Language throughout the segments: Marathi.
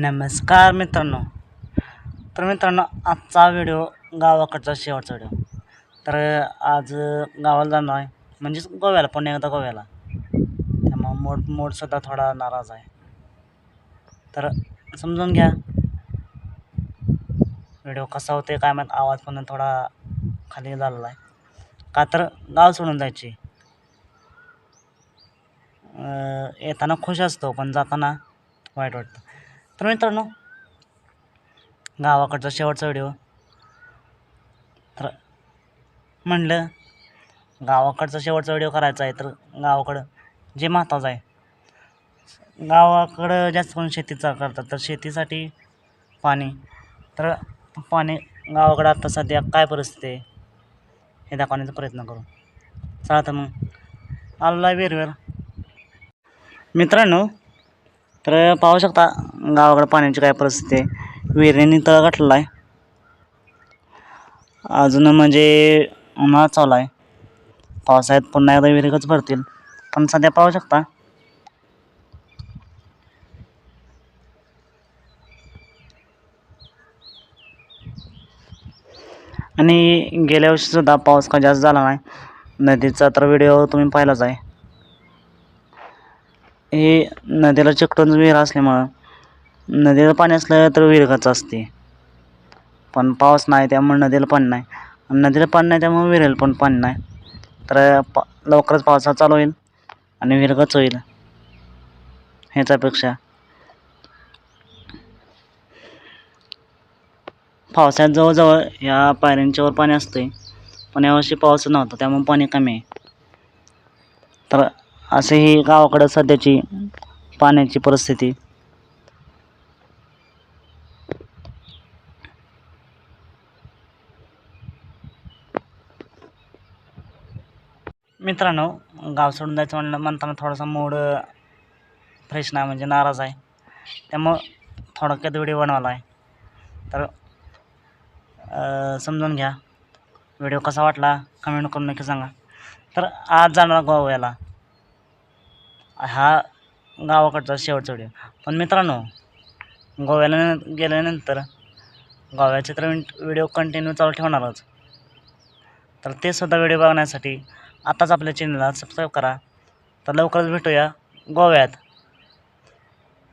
नमस्कार मित्रांनो. तर मित्रांनो आजचा व्हिडिओ गावाकडचा शेवटचा व्हिडिओ. तर आज गावाला जाणार आहे. म्हणजेच गोव्याला पुन्हा एकदा गोव्याला. त्यामुळं मोड मोडसुद्धा थोडा नाराज आहे. तर समजून घ्या. व्हिडिओ कसा होते काय माहीत आवाज पण थोडा खाली झालेला आहे. का तर गाव सोडून जायची. येताना खुश असतो पण जाताना वाईट वाटतं. तर मित्रांनो गावाकडचा शेवटचा व्हिडिओ तर म्हणलं गावाकडचा शेवटचा व्हिडिओ करायचा आहे तर गावाकडं जे महत्त्वाचं आहे गावाकडं जास्त करून शेतीचा करतात. तर शेतीसाठी पाणी तर पाणी गावाकडं आत्ता सध्या काय परिस्थिती आहे हे दाखवण्याचा प्रयत्न करू. चला तर मग आलो आहे मित्रांनो तर पाहू शकता गावाकडं पाण्याची काय परिस्थिती आहे. विहिरीने तळ गाठलेला आहे. अजून म्हणजे उन्हाळा चालू आहे. पावसाळ्यात पुन्हा एकदा विहिरीकच भरतील. पण सध्या पाहू शकता. आणि गेल्या वर्षीसुद्धा पाऊस का जास्त झाला नाही. नदीचा तर व्हिडिओ तुम्ही पाहिलाच आहे. हे नदीला चिकटून विहीर असल्यामुळं नदीला पाणी असलं तर विहिरच असते. पण पाऊस नाही त्यामुळे नदीला पाणी नाही. आणि नदीला पाणी नाही त्यामुळे विहिरीला पण पाणी नाही. तर पा लवकरच पावसा चालू होईल आणि विहिरगच होईल. ह्याच्यापेक्षा अपेक्षा. पावसाळ्यात जवळजवळ ह्या पायऱ्यांच्यावर पाणी असते पण यावर्षी पाऊस नव्हता त्यामुळे पाणी कमी आहे. तर असे ही गावाकडं सध्याची पाण्याची परिस्थिती. मित्रांनो गाव सोडून जायचं म्हणलं म्हणताना थोडासा मूड फ्रेश नाही म्हणजे नाराज आहे. त्यामुळं थोडक्यात व्हिडिओ बनवला आहे. तर समजून घ्या. व्हिडिओ कसा वाटला कमेंट करून नक्की सांगा. तर आज जाणार गोव्याला. हा गावाकडचा शेवटचा व्हिडिओ पण मित्रांनो गोव्याला गेल्यानंतर गोव्याचे तर व्हिडिओ कंटिन्यू चालू ठेवणारच. तर ते सुद्धा व्हिडिओ बघण्यासाठी आताच आपल्या चॅनलला सबस्क्राईब करा. तर लवकरच भेटूया गोव्यात.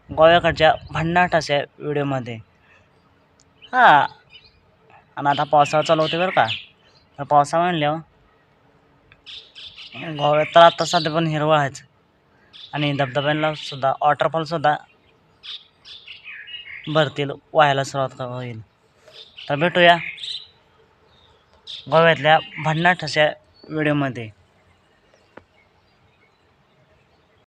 गोव्याकडच्या भन्नाट व्हिडिओमध्ये हां. आणि आता पावसाळा चालू होते बरं का. तर पावसा म्हणल्यावर गोव्यात तर आता सध्या पण हिरवळ आहेच. आणि धबधब्यांना सुद्धा वॉटरफॉलसुद्धा भरतील व्हायला सुरुवात होईल. तर भेटूया गोव्यातल्या भन्नाट अशा व्हिडिओमध्ये